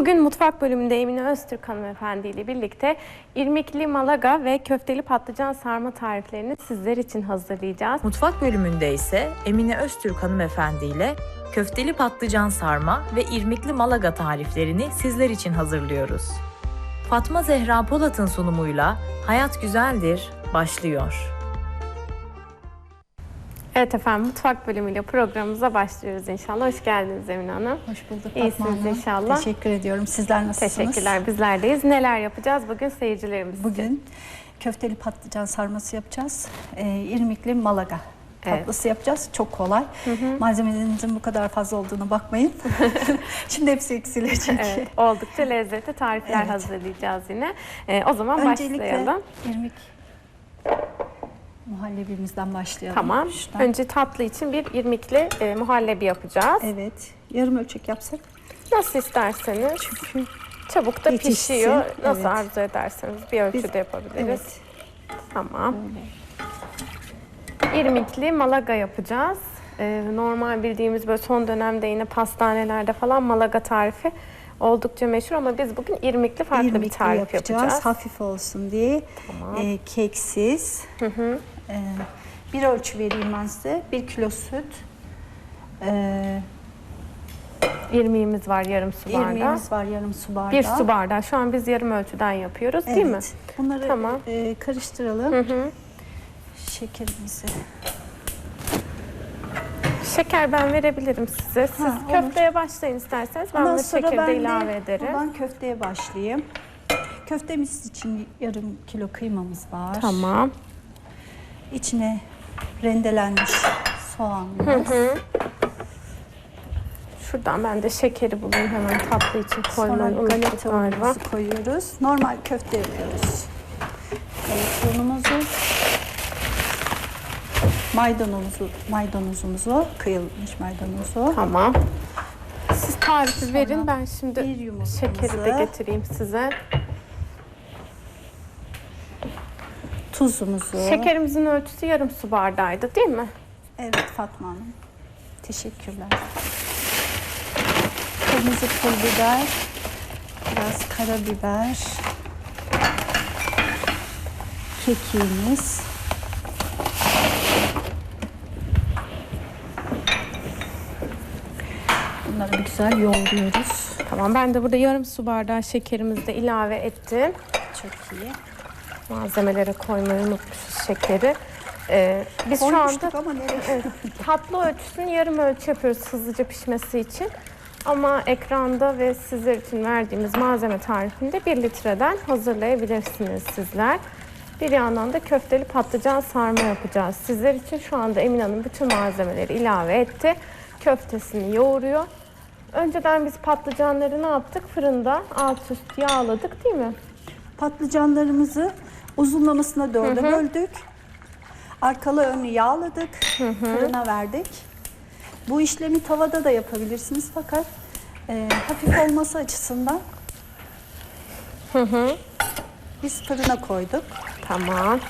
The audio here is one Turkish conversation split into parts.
Bugün mutfak bölümünde Emine Öztürk hanımefendi ile birlikte irmikli malaga ve köfteli patlıcan sarma tariflerini sizler için hazırlayacağız. Mutfak bölümünde ise Emine Öztürk hanımefendi ile köfteli patlıcan sarma ve irmikli malaga tariflerini sizler için hazırlıyoruz. Fatma Zehra Polat'ın sunumuyla Hayat Güzeldir başlıyor. Evet efendim mutfak bölümüyle programımıza başlıyoruz inşallah. Hoş geldiniz Emine Hanım. Hoş bulduk İyisiniz Fatma Hanım. inşallah. Teşekkür ediyorum. Sizler nasılsınız? Teşekkürler bizlerdeyiz. Neler yapacağız bugün seyircilerimiz için? Bugün köfteli patlıcan sarması yapacağız. Ee, irmikli malaga Evet. tatlısı yapacağız. Çok kolay. Malzemelerinizin bu kadar fazla olduğunu bakmayın. Şimdi hepsi eksilecek. Evet, oldukça lezzetli tarifler Evet. hazırlayacağız yine. Ee, o zaman Öncelikle başlayalım. irmik muhallebimizden başlayalım. Tamam. Şuradan. Önce tatlı için bir irmikli e, muhallebi yapacağız. Evet. Yarım ölçek yapsak. Nasıl isterseniz. Çünkü Çabuk da Yetişsin, pişiyor. Nasıl evet. arzu ederseniz bir ölçüde Biz- yapabiliriz. evet. Tamam. Böyle. İrmikli malaga yapacağız. Ee, normal bildiğimiz böyle son dönemde yine pastanelerde falan malaga tarifi oldukça meşhur ama biz bugün irmikli farklı bir İrmikli tarif yapacağız. yapacağız. Hafif olsun diye. Tamam. Ee, keksiz. Ee, bir ölçü vereyim ben size. Bir kilo süt. Ee, İrmiğimiz var yarım su bardağı. irmiğimiz var yarım su bardağı. Bir su bardağı. Şu an biz yarım ölçüden yapıyoruz değil mi? Evet. Bunları Tamam. e, karıştıralım. Hı hı. Şekerimizi. Şeker ben verebilirim size. Siz Ha, olur. köfteye başlayın isterseniz. Ben Ondan de sonra şekeri de ben ilave de ederim. buradan köfteye başlayayım. Köftemiz için yarım kilo kıymamız var. Tamam. İçine rendelenmiş soğanımız. Şuradan ben de şekeri bulayım hemen tatlı için Sonra koymayı unuttuk galeta galiba. unumuzu koyuyoruz. Normal köfte yapıyoruz. Galeta unumuzu, maydanozu, maydanozumuzu, kıyılmış maydanozu, Tamam. Siz tarifi verin ben bir şimdi yumurtamızı, şekeri de getireyim size. Tuzumuzu. Şekerimizin ölçüsü yarım su bardağıydı değil mi? Evet Fatma Hanım. Teşekkürler. Kırmızı pul biber, biraz karabiber, kekiğimiz, Bunları bir güzel yoğuruyoruz. Tamam ben de burada yarım su bardağı şekerimizi de ilave ettim. Çok iyi. Malzemelere koymayı unutmuşuz şekeri. Ee, biz şu Koymuştuk anda ama nereye? Tatlı ölçüsünü yarım ölçü yapıyoruz hızlıca pişmesi için. Ama ekranda ve sizler için verdiğimiz malzeme tarifinde 1 litreden hazırlayabilirsiniz sizler. Bir yandan da köfteli patlıcan sarma yapacağız. Sizler için şu anda Emin Hanım bütün malzemeleri ilave etti. Köftesini yoğuruyor. Önceden biz patlıcanları ne yaptık? Fırında alt üst yağladık değil mi? Patlıcanlarımızı uzunlamasına dörde böldük. Arkalı önlü yağladık. Fırına verdik. Bu işlemi tavada da yapabilirsiniz fakat e, hafif olması açısından biz fırına koyduk. Tamam.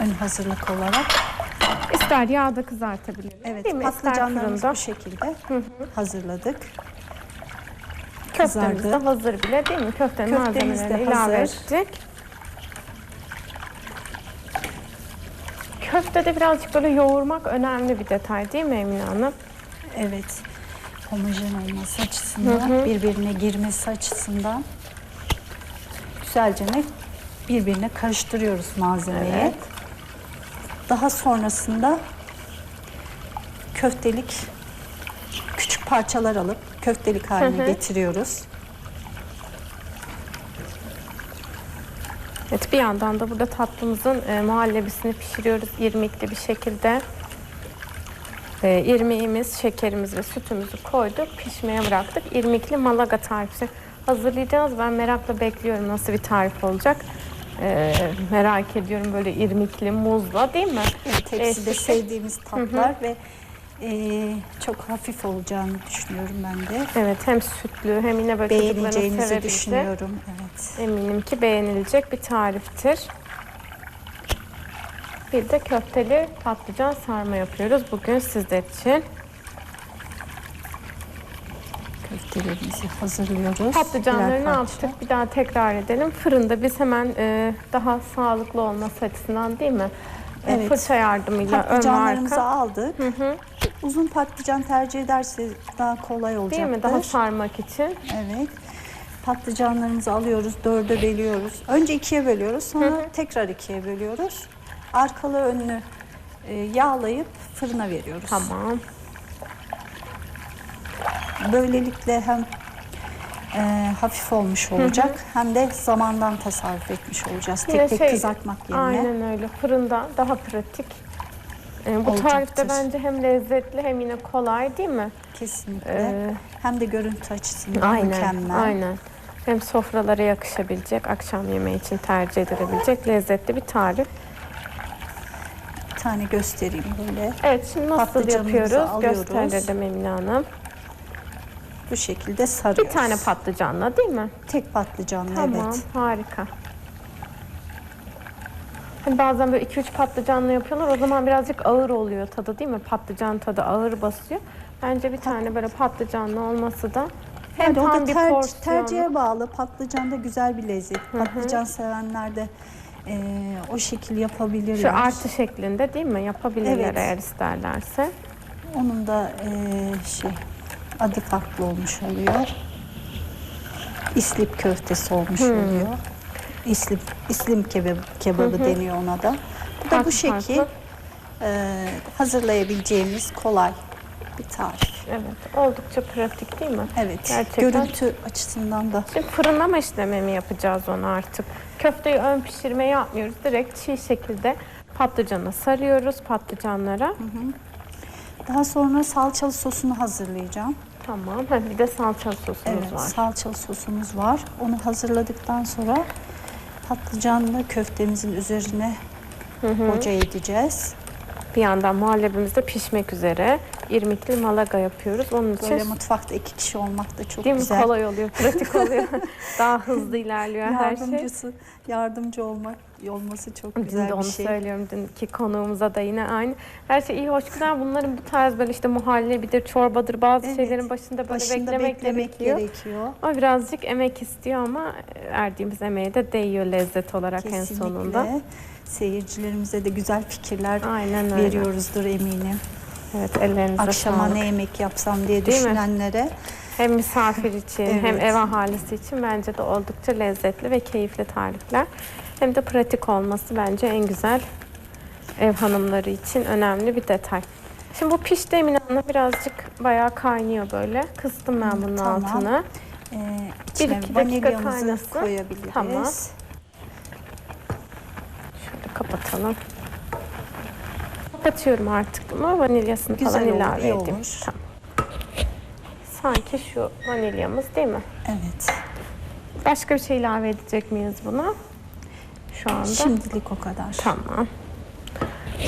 Ön hazırlık olarak. İster yağda kızartabiliriz. Evet değil mi? İster patlıcanlarımızı fırında. bu şekilde hazırladık. Köftemiz de kızardı. hazır bile değil mi? Köftenin Köftemiz de malzemelerini ilave hazır. Köftede birazcık böyle yoğurmak önemli bir detay değil mi Emine Hanım? Evet. Homojen olması açısından, birbirine girmesi açısından güzelce ne birbirine karıştırıyoruz malzemeyi. Evet. Daha sonrasında köftelik küçük parçalar alıp köftelik haline Hı hı. getiriyoruz. Evet bir yandan da burada tatlımızın e, muhallebisini pişiriyoruz irmikli bir şekilde. E, irmiğimiz, şekerimiz ve sütümüzü koyduk. Pişmeye bıraktık. İrmikli malaga tarifi hazırlayacağız. Ben merakla bekliyorum nasıl bir tarif olacak. E, merak ediyorum böyle irmikli muzla değil mi? Evet, hepsi de sevdiğimiz tatlar ve e, çok hafif olacağını düşünüyorum ben de. Evet hem sütlü hem yine böyle çocukların Beğeneceğinizi sevebileceği. düşünüyorum. Evet. Eminim ki beğenilecek bir tariftir. Bir de köfteli patlıcan sarma yapıyoruz bugün sizler için. köftelerimizi hazırlıyoruz. Patlıcanları Birer ne parça. yaptık? Bir daha tekrar edelim. Fırında biz hemen e, daha sağlıklı olması açısından değil mi? Evet. Fırça yardımıyla ön Patlıcanlarımızı arka. aldık. Uzun patlıcan tercih ederse daha kolay Değil olacaktır. mi? Daha sarmak için. Evet. Patlıcanlarımızı alıyoruz, dörde bölüyoruz. Önce ikiye bölüyoruz, sonra tekrar ikiye bölüyoruz. Arkalı önlü e, yağlayıp fırına veriyoruz. Tamam. Böylelikle hem e, hafif olmuş olacak hem de zamandan tasarruf etmiş olacağız. Yine Tek tek şey, kızartmak yerine. Aynen öyle. Fırında daha pratik. E, bu Olacaktır. tarifte bence hem lezzetli hem yine kolay değil mi? Kesinlikle. Ee, hem de görüntü açısından Aynen, mükemmel. aynen. Hem sofralara yakışabilecek, akşam yemeği için tercih edilebilecek lezzetli bir tarif. Bir tane göstereyim böyle. Evet, şimdi nasıl yapıyoruz? alıyoruz. Gösterelim Emine Hanım. Bu şekilde Bir sarıyoruz. tane patlıcanla değil mi? Tek patlıcanlı Tamam, evet. harika. Hani bazen böyle 2-3 patlıcanla yapıyorlar. O zaman birazcık ağır oluyor tadı değil mi? Patlıcan tadı ağır basıyor. Bence bir tane böyle patlıcanlı olması da hem o tam bir ter- porsiyon. tercihe bağlı. Patlıcan da güzel bir lezzet. Patlıcan sevenler de e, o şekil yapabilirler. Şu artı şeklinde değil mi? Yapabilirler Evet. eğer isterlerse. Onun da e, şey adı farklı olmuş oluyor. İslip köftesi olmuş oluyor. İslip, islim kebabı, kebabı deniyor ona da. Bu da Farklı bu şekil farklı. e, hazırlayabileceğimiz kolay bir tarif. Evet, oldukça pratik değil mi? Evet. Gerçekten. Görüntü açısından da Şimdi fırınlama işlemi mi yapacağız onu artık? Köfteyi ön pişirme yapmıyoruz. Direkt çiğ şekilde patlıcanı sarıyoruz patlıcanlara. Daha sonra salçalı sosunu hazırlayacağım. Tamam. Ha, bir de salça sosumuz Evet, var. salçalı sosumuz var. Onu hazırladıktan sonra patlıcanlı köftemizin üzerine boca edeceğiz. Bir yandan muhallebimiz de pişmek üzere. İrmikli malaga yapıyoruz. Onun için Böyle mutfakta iki kişi olmak da çok değil mi? güzel. Kolay oluyor, pratik oluyor. Daha hızlı ilerliyor her şey. Yardımcısı, yardımcı olmak olması çok Dün güzel de onu bir şey. söylüyorum. Dünkü konuğumuza da yine aynı. Her şey iyi, hoş, güzel. Bunların bu tarz böyle işte muhallebidir, çorbadır bazı Evet. şeylerin başında böyle Başında beklemek, beklemek gerekiyor. gerekiyor. O birazcık emek istiyor ama erdiğimiz emeğe de değiyor lezzet olarak en sonunda. Kesinlikle. Seyircilerimize de güzel fikirler Aynen öyle. veriyoruzdur eminim. Evet ellerinize Akşama sağlık. ne yemek yapsam diye Değil mi? düşünenlere Hem misafir için hem Evet. ev ahalisi için bence de oldukça lezzetli ve keyifli tarifler. Hem de pratik olması bence en güzel ev hanımları için önemli bir detay. Şimdi bu pişti Emine Hanım birazcık bayağı kaynıyor böyle. Kıstım ben bunun tamam. altını. e, Bir iki dakika kaynasın. koyabiliriz. Tamam. Şöyle kapatalım. Kapatıyorum artık bunu. Vanilyasını Güzel falan olur, ilave edeyim. olur. Tamam. Sanki şu vanilyamız değil mi? Evet. Başka bir şey ilave edecek miyiz buna? Şu anda. Şimdilik o kadar. Tamam.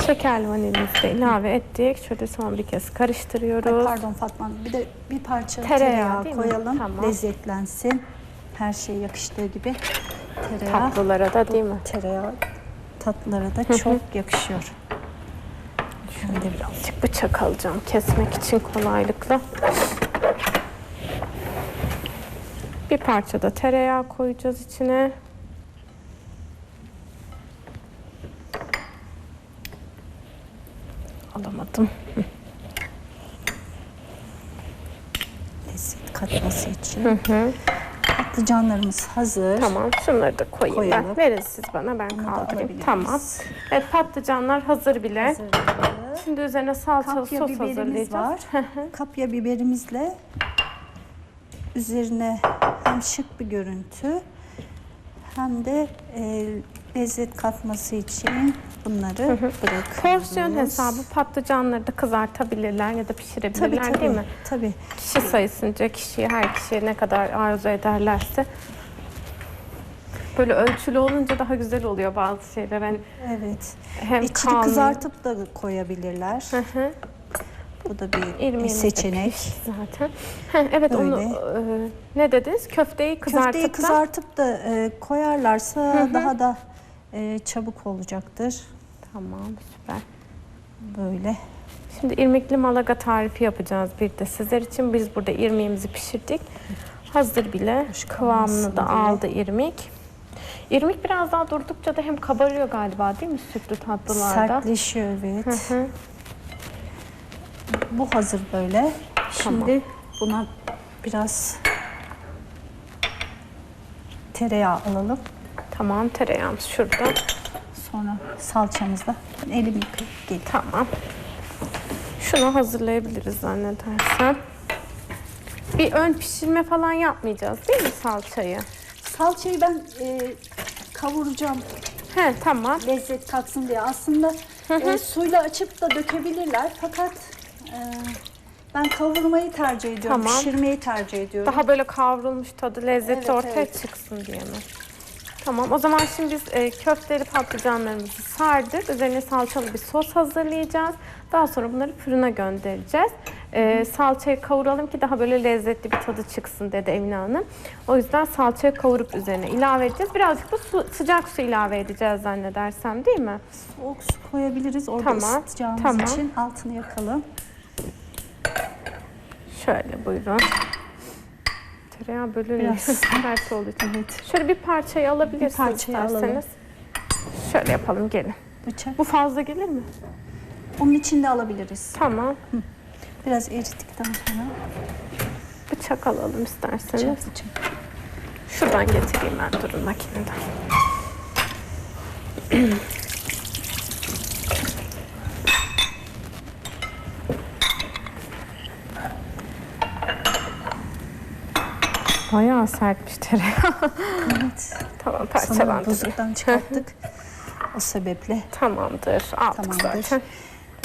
Şekerli vanilyamızı da ilave ettik. Şöyle son bir kez Ay, karıştırıyoruz. pardon Fatma bir de bir parça Tereyağı tereyağı, koyalım. Tamam. Lezzetlensin. Her şey yakıştığı gibi. Tereyağı, Tatlılara da değil mi? tereyağı tatlılara da çok yakışıyor. Şöyle birazcık bıçak alacağım kesmek için kolaylıkla. Bir parça da tereyağı koyacağız içine. Alamadım. Lezzet katması için. Patlıcanlarımız hazır. Tamam şunları da koyayım ben. Koyalım. Verin siz bana ben Bunu da kaldırayım. alabiliriz. Tamam. Evet patlıcanlar hazır bile. Hazırladık. Şimdi üzerine salçalı Kapya sos biberimiz hazırlayacağız. var. Kapya biberimizle üzerine hem şık bir görüntü hem de e, lezzet katması için bunları bırakıyoruz. Porsiyon hesabı patlıcanları da kızartabilirler ya da pişirebilirler Tabii tabii. değil mi? Tabii. Kişi sayısınca kişiye her kişiye ne kadar arzu ederlerse. Böyle ölçülü olunca daha güzel oluyor bazı şeyler. Hani Evet. hem İçini kalmıyor. kızartıp da koyabilirler. Hı hı. Bu da bir İrmiğimiz de seçenek. pişti zaten. Heh, evet onu e, ne dediniz? Köfteyi kızartıp Köfteyi da- kızartıp da e, koyarlarsa daha da e, çabuk olacaktır. Tamam süper. Böyle. Şimdi irmikli malaga tarifi yapacağız bir de sizler için. Biz burada irmiğimizi pişirdik. Hazır bile. Kıvamını da aldı irmik. İrmik biraz daha durdukça da hem kabarıyor galiba değil mi sütlü tatlılarda? Sertleşiyor evet. Hı hı. Bu hazır böyle. Şimdi buna biraz tereyağı alalım. Tamam tereyağımız şurada. Sonra salçamızla elimi yıkayıp geleyim. Tamam. Şunu hazırlayabiliriz zannedersem. Bir ön pişirme falan yapmayacağız değil mi salçayı? Salçayı ben e, kavuracağım He tamam. lezzet katsın diye. Aslında e, suyla açıp da dökebilirler fakat e, ben kavurmayı tercih ediyorum. Tamam. Pişirmeyi tercih ediyorum. Daha böyle kavrulmuş tadı, lezzeti Evet, ortaya evet. çıksın diye mi? Tamam o zaman şimdi biz e, köfteli patlıcanlarımızı sardık. Üzerine salçalı bir sos hazırlayacağız. Daha sonra bunları fırına göndereceğiz. E, salçayı kavuralım ki daha böyle lezzetli bir tadı çıksın dedi Emine Hanım. O yüzden salçayı kavurup üzerine ilave edeceğiz. Birazcık da su, sıcak su ilave edeceğiz zannedersem değil mi? Soğuk su koyabiliriz orada Tamam, ısıtacağımız tamam. için altını yakalım. Şöyle buyurun. Tereyağı bölünüyor. Biraz. Sert olduğu için. Evet. Şöyle bir parçayı alabilirsiniz Bir parçayı alalım. isterseniz. Şöyle yapalım gelin. Bıçak. Bu fazla gelir mi? Onun içinde alabiliriz. Tamam. Biraz erittikten sonra Bıçak alalım isterseniz. bıçak bıçak. Şuradan getireyim ben durun makineden. Bayağı sertmiş tereyağı. Evet. tamam Sanırım parçalandı. buzluktan çıkarttık. o sebeple Tamamdır. Aldık tamamdır. zaten.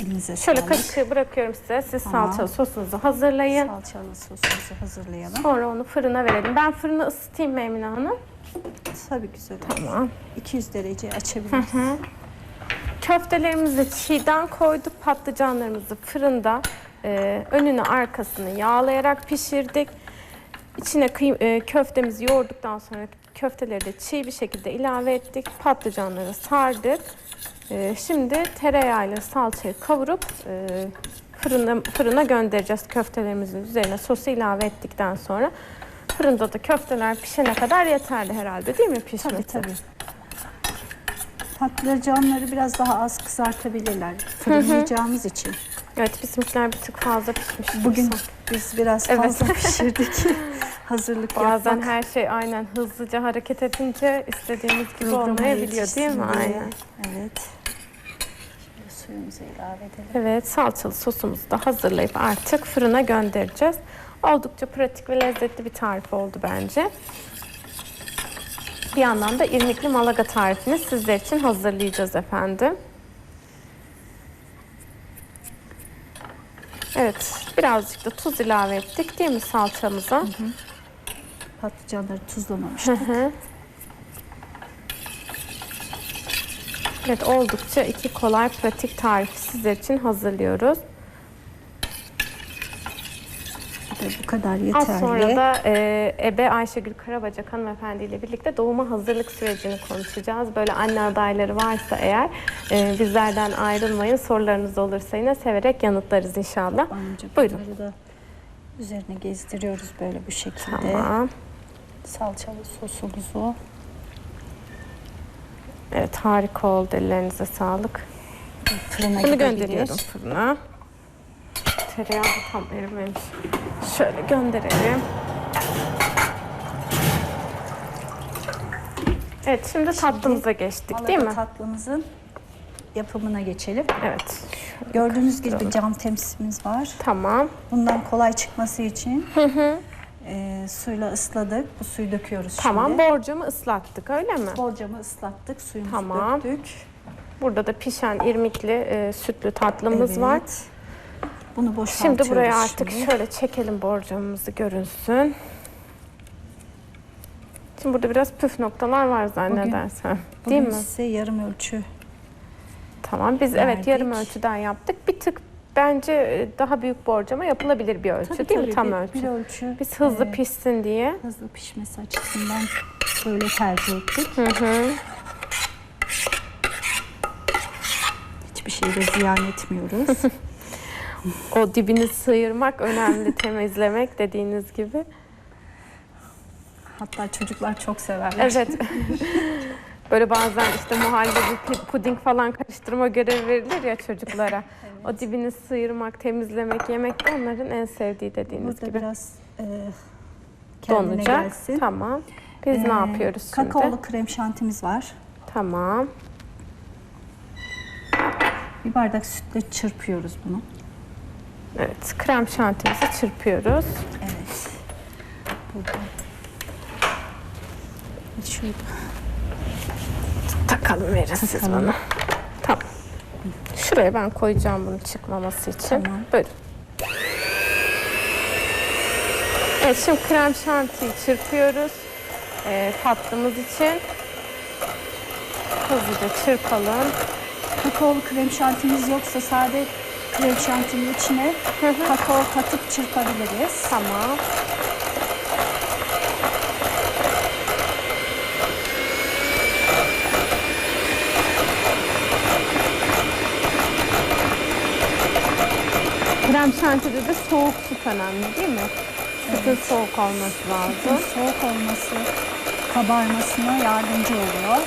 Elinize Şöyle sağlık. kaşığı bırakıyorum size. Siz Tamam. salçalı sosunuzu hazırlayın. Salçalı sosumuzu hazırlayalım. Sonra onu fırına verelim. Ben fırını ısıtayım mı Emine Hanım? Tabii güzel olur. Tamam. 200 derece açabiliriz. Köftelerimizi çiğden koyduk. Patlıcanlarımızı fırında e, önünü arkasını yağlayarak pişirdik. İçine kıy- e, köftemizi yoğurduktan sonra köfteleri de çiğ bir şekilde ilave ettik. Patlıcanları sardık. E, şimdi tereyağıyla salçayı kavurup e, fırına, fırına göndereceğiz köftelerimizin üzerine sosu ilave ettikten sonra. Fırında da köfteler pişene kadar yeterli herhalde değil mi pişmesi? Tabii tabii. Patlıcanları biraz daha az kızartabilirler. Fırınlayacağımız için. Evet bizimkiler bir tık fazla pişmiş. Bugün biz biraz Evet. fazla pişirdik. Hazırlık Bazen yapmak. her şey aynen hızlıca hareket edince istediğimiz gibi programa olmayabiliyor değil mi? diye. Aynen. Evet. Şöyle suyumuzu ilave edelim. Evet salçalı sosumuzu da hazırlayıp artık fırına göndereceğiz. Oldukça pratik ve lezzetli bir tarif oldu bence. Bir yandan da irmikli malaga tarifini sizler için hazırlayacağız efendim. Evet, birazcık da tuz ilave ettik değil mi salçamıza? Patlıcanları tuzlamamıştık. Evet, oldukça iki kolay pratik tarifi sizler için hazırlıyoruz. Bu da bu kadar Az yeterli. sonra da e, Ebe Ayşegül Karabacak hanımefendi ile birlikte doğuma hazırlık sürecini konuşacağız. Böyle anne adayları varsa eğer e, bizlerden ayrılmayın. Sorularınız olursa yine severek yanıtlarız inşallah. Amca Buyurun. da üzerine gezdiriyoruz böyle bu şekilde. Tamam. Salçalı sosumuzu. Evet harika oldu. Ellerinize sağlık. Fırına Bunu gönderiyorum fırına. Tereyağı tam erimemiş. Şöyle gönderelim. Evet şimdi tatlımıza geçtik değil mi? Tatlımızın yapımına geçelim. Evet. Gördüğünüz gibi cam tepsimiz var. Tamam. Bundan kolay çıkması için e, suyla ısladık. Bu suyu döküyoruz Tamam şimdi. borcamı ıslattık öyle mi? Borcamı ıslattık, suyumuzu Tamam. döktük. Burada da pişen irmikli e, sütlü tatlımız Evet. var. Bunu boşaltıyoruz Şimdi buraya artık şimdi. şöyle çekelim borcamımızı görünsün. Şimdi burada biraz püf noktalar var zannedersem. Değil Bugün mi? size yarım ölçü Tamam biz evet verdik. yarım ölçüden yaptık. Bir tık bence e, daha büyük borcama yapılabilir bir ölçü Tabii, değil mi? tabii, Tam bir, ölçü. Bir ölçü. Biz hızlı e, pişsin diye. hızlı pişmesi açısından böyle tercih ettik. Hı hı. Hiçbir şeyi de ziyan etmiyoruz. O dibini sıyırmak önemli, temizlemek dediğiniz gibi. Hatta çocuklar çok severler. Evet. Böyle bazen işte muhallebi, puding falan karıştırma görevi verilir ya çocuklara. O dibini sıyırmak, temizlemek, yemek de onların en sevdiği dediğiniz Burada gibi. biraz e, kendine Donacak. gelsin. Tamam. Biz ne Ee, yapıyoruz şimdi? Kakaolu krem şantimiz var. Tamam. Bir bardak sütle çırpıyoruz bunu. Evet. Krem şantimizi çırpıyoruz. Evet. Burada. Şurada. Takalım verin siz Takalım. bana. Tamam. Şuraya ben koyacağım bunu çıkmaması için. Tamam. Buyurun. Evet şimdi krem şantiyi çırpıyoruz. Ee, tatlımız için. Hızlıca çırpalım. Kakaolu krem şantimiz yoksa sade krem şantinin içine kakao katıp çırpabiliriz. Tamam. Krem şantide de soğuk süt önemli değil mi? Sütün soğuk olması lazım. Soğuk olması kabarmasına yardımcı oluyor.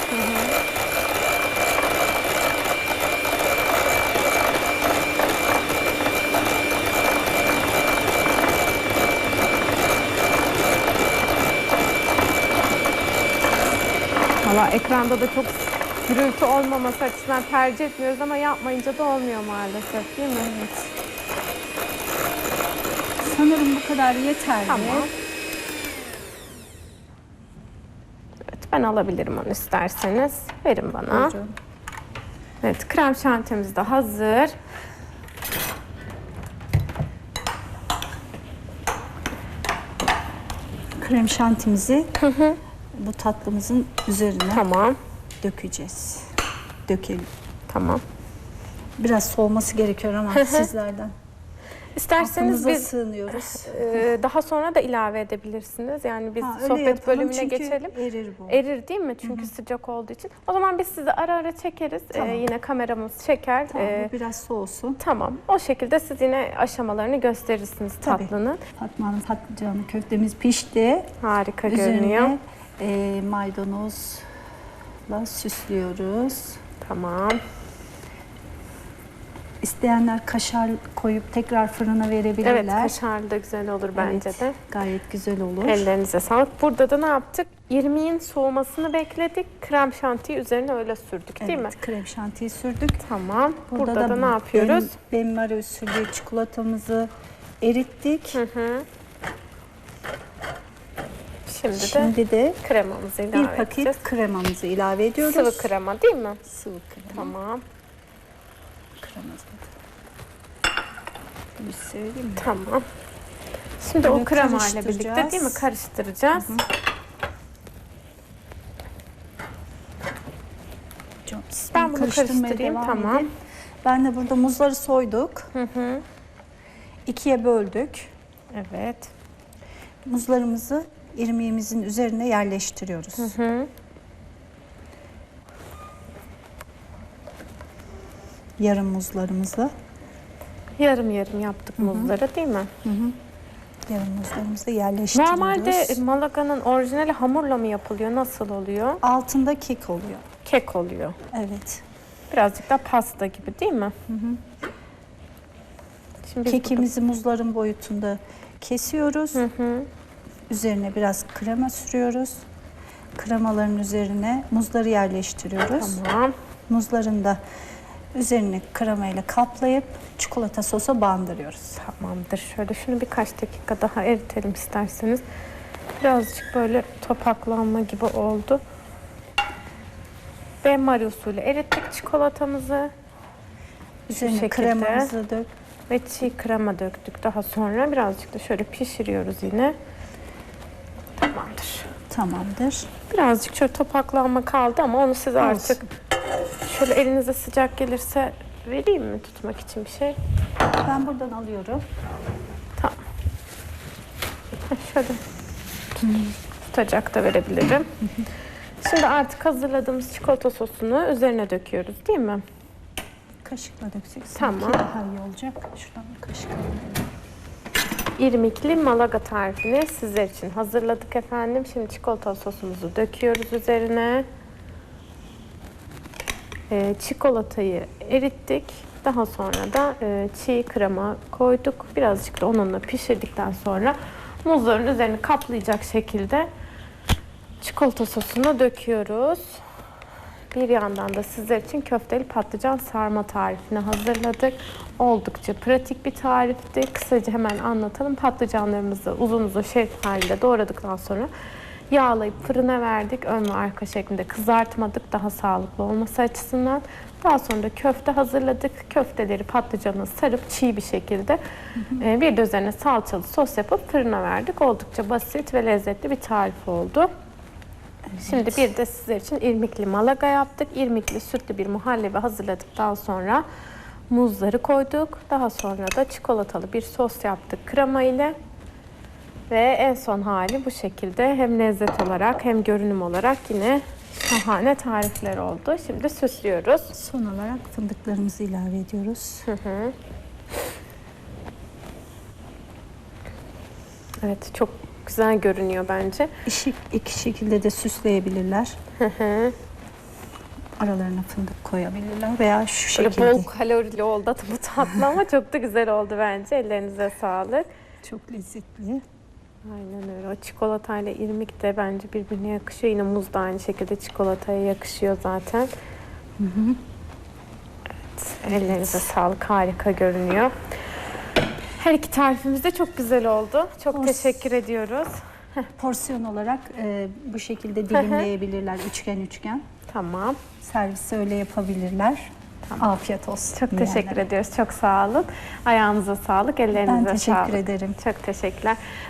Valla ekranda da çok gürültü olmaması açısından tercih etmiyoruz ama yapmayınca da olmuyor maalesef değil mi? Evet. Sanırım bu kadar yeterli. Tamam. Evet ben alabilirim onu isterseniz. Verin bana. Buyurun. Evet krem şantimiz de hazır. Krem şantimizi bu tatlımızın üzerine Tamam. dökeceğiz. Dökelim. Tamam. Biraz soğuması gerekiyor ama sizlerden. İsterseniz biz sığınıyoruz. e, daha sonra da ilave edebilirsiniz. Yani biz Ha, öyle sohbet yapalım bölümüne çünkü geçelim. Erir bu. Erir değil mi? Çünkü sıcak olduğu için. O zaman biz sizi ara ara çekeriz. E, Tamam. yine kameramız çeker. Tamam, E, bu biraz soğusun. tamam. O şekilde siz yine aşamalarını gösterirsiniz Tabii. tatlının. Fatma Hanım patlıcanlı köftemiz pişti. Harika görünüyor. Üzerine e, maydanozla süslüyoruz. Tamam. İsteyenler kaşar koyup tekrar fırına verebilirler. Evet kaşarlı da güzel olur bence Evet, de. Gayet güzel olur. Ellerinize sağlık. Burada da ne yaptık? İrmiğin soğumasını bekledik. Krem şantiyi üzerine öyle sürdük değil mi? Evet, krem şantiyi sürdük. Tamam. Burada, da, ne yapıyoruz? Ben, benmari usulü çikolatamızı erittik. Hı hı. Şimdi, de Şimdi de kremamızı ilave bir paket edeceğiz. kremamızı ilave ediyoruz. Sıvı krema değil mi? Sıvı krema. Tamam. Kremamızı. Bir söyleyeyim mi? Tamam. Şimdi o Böyle krema ile birlikte değil mi? Karıştıracağız. Çok- Ben bunu karıştırayım, tamam. edin. Ben de burada muzları soyduk. Hı hı. ikiye böldük. Evet. Muzlarımızı irmiğimizin üzerine yerleştiriyoruz. Hı. Yarım muzlarımızı. Yarım yarım yaptık muzları değil mi? Yarım muzlarımızı yerleştiriyoruz. Normalde Malaga'nın orijinali hamurla mı yapılıyor? Nasıl oluyor? altında kek oluyor. Kek oluyor. Evet. Birazcık da pasta gibi değil mi? Şimdi biz Kekimizi muzların boyutunda kesiyoruz. Hı hı. Üzerine biraz krema sürüyoruz. Kremaların üzerine muzları yerleştiriyoruz. Tamam. Muzların da üzerine kremayla kaplayıp çikolata sosa bandırıyoruz. Tamamdır. Şöyle şunu birkaç dakika daha eritelim isterseniz. Birazcık böyle topaklanma gibi oldu. Ve Mario usulü erittik çikolatamızı. Üzerine kremamızı dök. Ve çiğ krema döktük daha sonra. Birazcık da şöyle pişiriyoruz yine. Tamamdır. Birazcık şöyle topaklanma kaldı ama onu siz artık şöyle elinize sıcak gelirse vereyim mi tutmak için bir şey? Ben buradan alıyorum. Heh, Şöyle tutacak da verebilirim. Şimdi artık hazırladığımız çikolata sosunu üzerine döküyoruz değil mi? Kaşıkla döksek Tamam. daha iyi olacak. Şuradan bir kaşık alalım. İrmikli malaga tarifini sizler için hazırladık efendim. Şimdi çikolata sosumuzu döküyoruz üzerine. Ee, çikolatayı erittik. Daha sonra da e, çiğ krema koyduk. Birazcık da onunla pişirdikten sonra muzların üzerini kaplayacak şekilde çikolata sosunu döküyoruz. Bir yandan da sizler için köfteli patlıcan sarma tarifini hazırladık. Oldukça pratik bir tarifti. Kısaca hemen anlatalım. Patlıcanlarımızı uzun uzun şerit halinde doğradıktan sonra yağlayıp fırına verdik. Ön ve arka şeklinde kızartmadık daha sağlıklı olması açısından. Daha sonra da köfte hazırladık. Köfteleri patlıcanı sarıp çiğ bir şekilde e, bir de üzerine salçalı sos yapıp fırına verdik. Oldukça basit ve lezzetli bir tarif oldu. Şimdi bir de sizler için irmikli malaga yaptık. İrmikli sütlü bir muhallebi hazırladıktan sonra muzları koyduk. Daha sonra da çikolatalı bir sos yaptık krema ile. Ve en son hali bu şekilde hem lezzet olarak hem görünüm olarak yine şahane tarifler oldu. Şimdi süslüyoruz. Son olarak fındıklarımızı ilave ediyoruz. Evet çok güzel görünüyor bence. İşi, iki şekilde de süsleyebilirler. Aralarına fındık koyabilirler veya şu Böyle şekilde. bol kalorili oldu bu tatlı ama çok da güzel oldu bence. Ellerinize sağlık. Çok lezzetli. Aynen öyle. O çikolatayla irmik de bence birbirine yakışıyor. Yine muz da aynı şekilde çikolataya yakışıyor zaten. Evet, ellerinize sağlık. Harika görünüyor. Her iki tarifimiz de çok güzel oldu. Çok Olsun. teşekkür ediyoruz. Porsiyon olarak e, bu şekilde dilimleyebilirler üçgen üçgen. Tamam. Servisi öyle yapabilirler. Afiyet olsun. Çok yiyenlere. teşekkür ediyoruz. Çok sağ olun. Ayağınıza sağlık. Ellerinize Ben teşekkür sağlık. ederim. Çok teşekkürler.